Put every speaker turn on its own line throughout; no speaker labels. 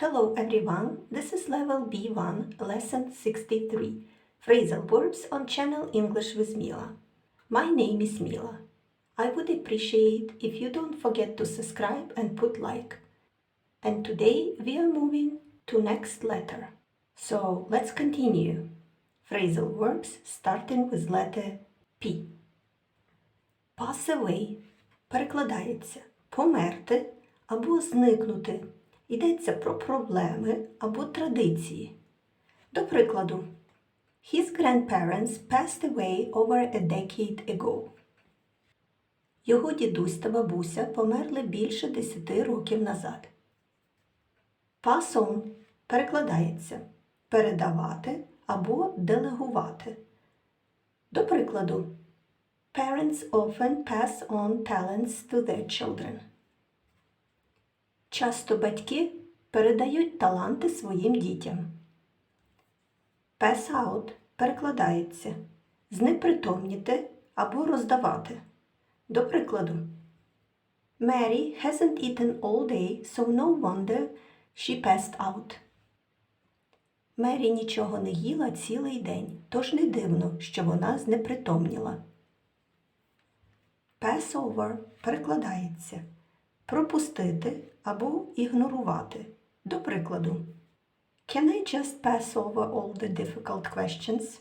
Hello everyone, this is level B1, lesson 63, phrasal verbs on channel English with Mila. My name is Mila. I would appreciate if you don't forget to subscribe and put like. And today we are moving to next letter. So let's continue. Phrasal verbs starting with letter P. Pass away перекладається померти або зникнути. Йдеться про проблеми або традиції. До прикладу, His grandparents passed away over a decade ago. Його дідусь та бабуся померли більше 10 років назад. Pass on перекладається передавати або делегувати. До прикладу, Parents often pass on talents to their children. Часто батьки передають таланти своїм дітям. Pass out перекладається знепритомніти або роздавати. До прикладу, Mary hasn't eaten all day, so no wonder she passed out. Мері нічого не їла цілий день, тож не дивно, що вона знепритомніла. Pass over перекладається пропустити або ігнорувати. До прикладу, Can I just pass over all the difficult questions?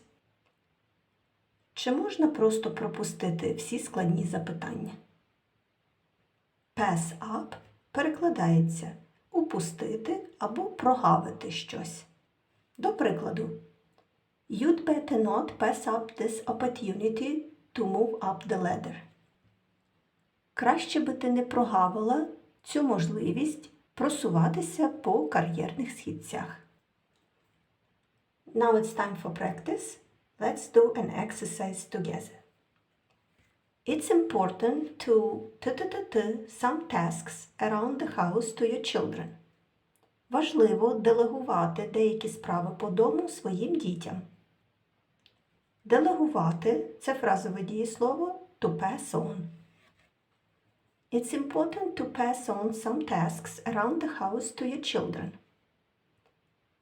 Чи можна просто пропустити всі складні запитання? Pass up перекладається упустити або прогавити щось. До прикладу, You'd better not pass up this opportunity to move up the ladder. Краще би ти не прогавила цю можливість просуватися по кар'єрних східцях. Now it's time for practice. Let's do an exercise together. It's important to t-t-t-t some tasks around the house to your children. Важливо делегувати деякі справи по дому своїм дітям. Делегувати це фразове дієслово to pass on. It's important to pass on some tasks around the house to your children.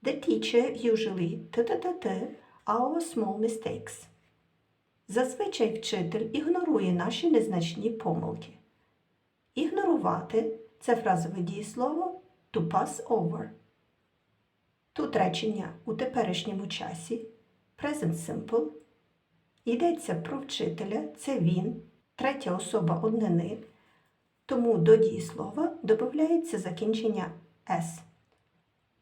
The teacher usually t-t-t-t our small mistakes. Зазвичай вчитель ігнорує наші незначні помилки. Ігнорувати це фразове дієслово to pass over. Тут речення у теперішньому часі present simple. Йдеться про вчителя, це він, третя особа однини. Тому до дієслова додається закінчення s.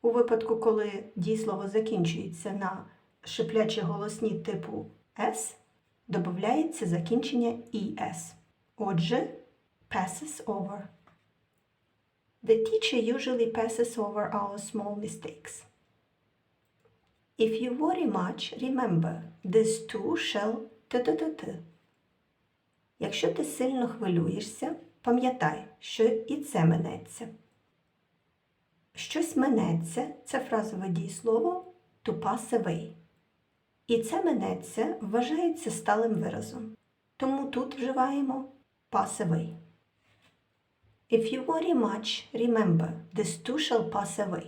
У випадку, коли дієслово закінчується на шиплячі голосні типу s, додається закінчення es. Отже, passes over. The teacher usually passes over our small mistakes. If you worry much, remember this too shall t-t-t-t. Якщо ти сильно хвилюєшся, пам'ятай, що і це минеться. Щось минеться це фразове дієслово to pass away. І це минеться вважається сталим виразом. Тому тут вживаємо pass away. If you worry much, remember this too shall pass away.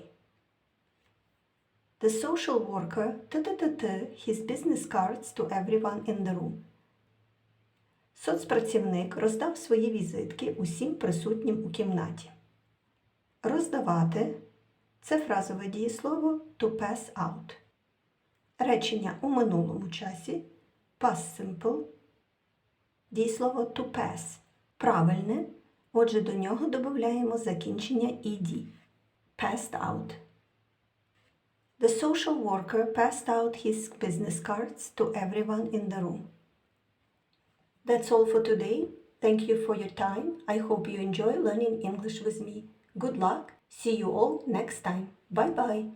The social worker t-t-t-t his business cards to everyone in the room. Соцпрацівник роздав свої візитки усім присутнім у кімнаті. Роздавати це фразове дієслово to pass out. Речення у минулому часі past simple. Дієслово to pass правильне. Отже, до нього додаємо закінчення ed. Passed out. The social worker passed out his business cards to everyone in the room. That's all for today. Thank you for your time. I hope you enjoy learning English with me. Good luck. See you all next time. Bye bye.